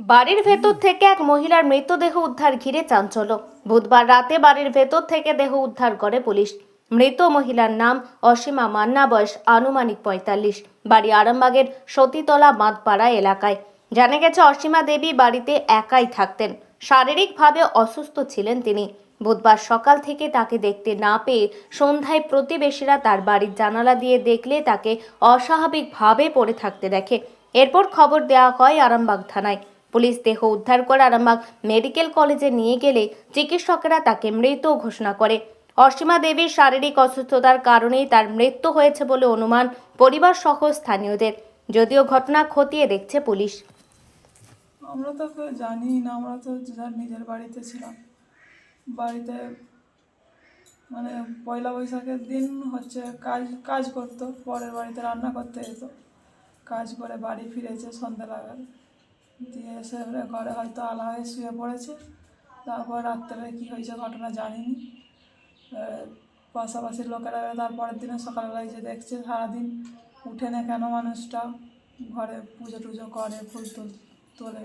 বাড়ির ভেতর থেকে এক মহিলার মৃতদেহ উদ্ধার ঘিরে চাঞ্চল্য। বুধবার রাতে বাড়ির ভেতর থেকে দেহ উদ্ধার করে পুলিশ। মৃত মহিলার নাম অসীমা মান্না, বয়স আনুমানিক পঁয়তাল্লিশ। বাড়ি আরামবাগের সতীতলা বাঁধপাড়া এলাকায়। জানা গেছে, অসীমা দেবী বাড়িতে একাই থাকতেন। শারীরিকভাবে অসুস্থ ছিলেন তিনি। বুধবার সকাল থেকে তাকে দেখতে না পেয়ে সন্ধ্যায় প্রতিবেশীরা তার বাড়ির জানালা দিয়ে দেখলে তাকে অস্বাভাবিকভাবে পড়ে থাকতে দেখে। এরপর খবর দেওয়া হয় আরামবাগ থানায়। পুলিশ দেহ উদ্ধার করে আরামবাগ মেডিকেল কলেজে নিয়ে গেলে চিকিৎসকেরা তাকে মৃত ঘোষণা করে। অসীমা দেবীর শারীরিক অসুস্থতার কারণেই তার মৃত্যু হয়েছে বলে অনুমান পরিবার সহ স্থানীয়দের। যদিও ঘটনা খতিয়ে দেখছে পুলিশ। আমরা তো কেউ জানি না, আমরা তো যার নিজের বাড়িতে ছিলাম। বাড়িতে মানে পয়লা বৈশাখের দিন হচ্ছে কাজ কাজ করতো, পরের বাড়িতে রান্না করতে যেত। কাজ করে বাড়ি ফিরেছে সন্ধ্যা লাগার দিয়ে এসে এবারে ঘরে হয়তো আলা হয়ে শুয়ে পড়েছে। তারপর রাত্রে কী হয়েছে ঘটনা জানিনি। এবার পাশাপাশির লোকেরা তারপরের দিনে সকালবেলায় যে দেখছে সারাদিন উঠে না কেন মানুষটা ঘরে পুজো টুজো করে, ফুল টুল তোলে।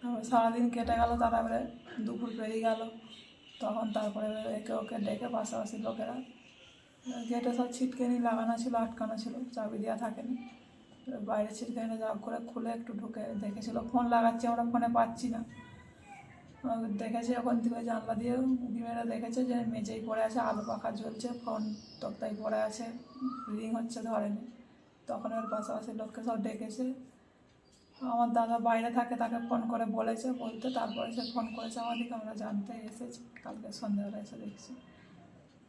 তারপর সারাদিন কেটে গেল, তারপরে দুপুর পেরিয়ে গেল। তখন তারপরে একে ওকে ডেকে পাশাপাশি লোকেরা গেটে সব ছিটকেনি, লাগানো ছিল, আটকানো ছিল, চাবি দেওয়া থাকেনি। বাইরে ছিটকেনি যা করে খুলে একটু ঢুকে দেখেছিল, ফোন লাগাচ্ছি, আমরা ফোনে পাচ্ছি না। দেখেছে ওখান থেকে জানলা দিয়ে মেরে দেখেছে যে মেঝেই পড়ে আছে, আলো পাখা জ্বলছে, ফোন তক্তায় পড়ে আছে, রিং হচ্ছে ধরেনি। তখন ওর পাশাপাশি লোককে সব ডেকেছে। আমার দাদা বাইরে থাকে, তাকে ফোন করে বলেছে, বলতে তারপরে সে ফোন করেছে আমাদেরকে, আমরা জানতে এসেছি, কালকে সন্ধ্যাবেলা এসে দেখছি।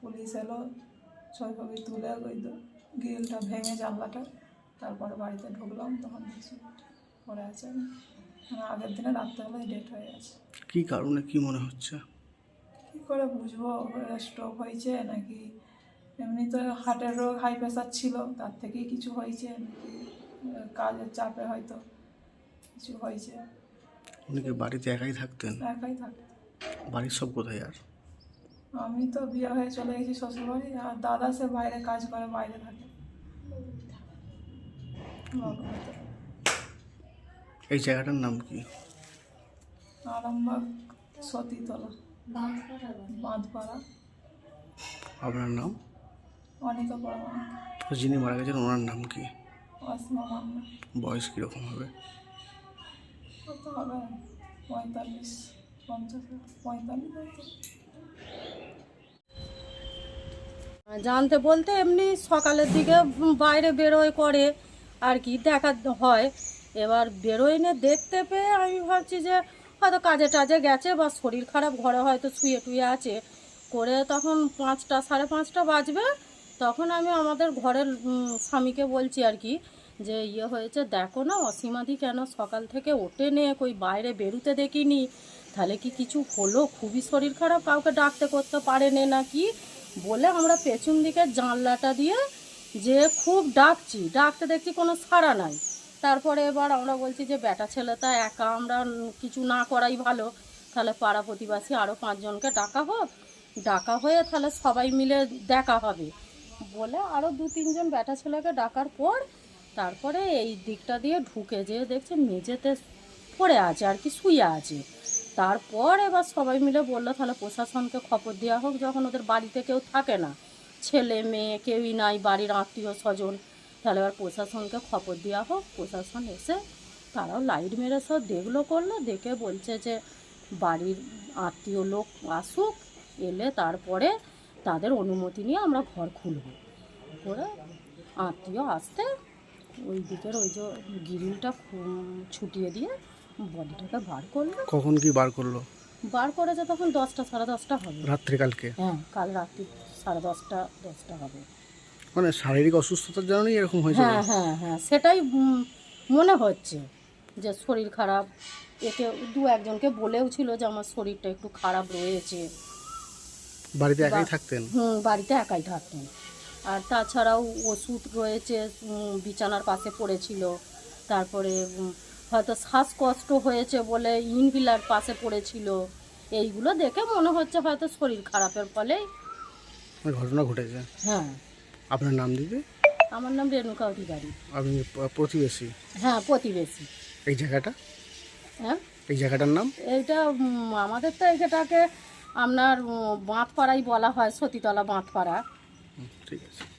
পুলিশ এলো ছবি তুলে ওই গ্রিলটা ভেঙে জানলাটা তারপরে বাড়িতে ঢুকলাম তখন দেখছি পড়ে আছে। মানে আগের দিনে রাত্রেবেলায় ডেট হয়ে গেছে। কি কারণে কি মনে হচ্ছে? কী করে বুঝব? স্ট্রোক হয়েছে নাকি? এমনি তো হার্টের রোগ হাই প্রেশার ছিল তার থেকেই কিছু হয়েছে কাজের চাপে হয়তো কিছু হয়েছে। উনি কি বাড়িতে একাই থাকতেন? একাই থাকে বাড়ির সব কোথায় আর? আমি তো বিয়ে হয়ে চলে গেছি শ্বশুরবাড়ি আর দাদা সে বাইরে কাজ করে বাইরে থাকে। এই জায়গাটার নাম কি? আরামবাগ সতীতলা বাঁধপাড়া আপনার নাম? অনিকা পরমাণু যিনি মারা গেছেন ওনার নাম কি? অসমা মান্না। বয়স কীরকম হবে? কত হবে পঁয়তাল্লিশ পঞ্চাশ পঁয়তাল্লিশ। জানতে বলতে এমনি সকালের দিকে বাইরে বেরোয় করে। আর কি দেখা হয়। এবার বেরোয় না দেখতে পেয়ে আমি ভাবছি যে হয়তো কাজে টাজে গেছে বা শরীর খারাপ, ঘরে হয়তো শুয়ে টুয়ে আছে। করে তখন পাঁচটা, সাড়ে পাঁচটা বাজবে। তখন আমি আমাদের ঘরের স্বামীকে বলছি আর কি যে ইয়ে হয়েছে, দেখো না, অসীমাদি কেন সকাল থেকে ওঠে নে, কই বাইরে বেরুতে দেখিনি। তাহলে কি কিছু হলো? খুবই শরীর খারাপ, কাউকে ডাকতে করতে পারে নে নাকি? বলে আমরা পেছন দিকে জানলাটা দিয়ে যে খুব ডাকছি, ডাকতে দেখছি কোনো সাড়া নাই। তারপরে এবার আমরা বলছি যে, বেটা ছেলেটা একা আমরা কিছু না করাই ভালো। তাহলে পাড়া প্রতিবাসী আরও পাঁচজনকে ডাকা হোক। ডাকা হয়ে তাহলে সবাই মিলে দেখা হবে। বলে আরও দু তিনজন বেটা ছেলেকে ডাকার পর তারপরে এই দিকটা দিয়ে ঢুকে যেয়ে দেখছে মেঝেতে পড়ে আছে আর কি, শুয়ে আছে। তারপর এবার সবাই মিলে বলল, তাহলে প্রশাসনকে খবর দেওয়া হোক, যখন ওদের বাড়িতে কেউ থাকে না। ছেলে মেয়ে কেউই নাই বাড়ির আত্মীয় স্বজন। তাহলে এবার প্রশাসনকে খবর দেওয়া হোক প্রশাসন এসে তারাও লাইট মেরে সব দেখল করল দেখে বলছে যে বাড়ির আত্মীয় লোক আসুক এলে তারপরে তাদের অনুমতি নিয়ে আমরা ঘর খুলব। করে আত্মীয় আসতে ওই দিকের ওই যে গিরিলটা ছুটিয়ে দিয়ে বডিটাকে বার করল। কখন কি বার করল? বার করেছে তখন দশটা সাড়ে দশটা হবে। রাত্রিকালকে হ্যাঁ কাল রাত্রি। সাড়ে দশটা দশটা হবে। মানে শারীরিক অসুস্থতার জন্যই এরকম হয়েছে হ্যাঁ হ্যাঁ হ্যাঁ সেটাই মনে হচ্ছে যে শরীর খারাপ। একে দু একজনকে বলেও ছিল যে আমার শরীরটা একটু খারাপ রয়েছে। বাড়িতে একাই থাকতেন? হুম বাড়িতে একাই থাকতেন। আর তাছাড়াও ওষুধ রয়েছে বিছানার পাশে পড়েছিল। তারপরে হয়তো শ্বাসকষ্ট হয়েছে বলে ইনহিলার পাশে পড়েছিল। এইগুলো দেখে মনে হচ্ছে হয়তো শরীর খারাপের ফলেই মানে ঘটনা ঘটেছে। হ্যাঁ। আপনার নাম দিদি? আমার নাম রেণুকা অধিকারী। আপনি প্রতিবেশী? হ্যাঁ প্রতিবেশী। এই জায়গাটা? হ্যাঁ? এই জায়গাটার নাম? এইটা আমাদের তো এইটাকে আপনার বাঁধপাড়াই বলা হয় সতীতলা বাঁধপাড়া। ঠিক আছে।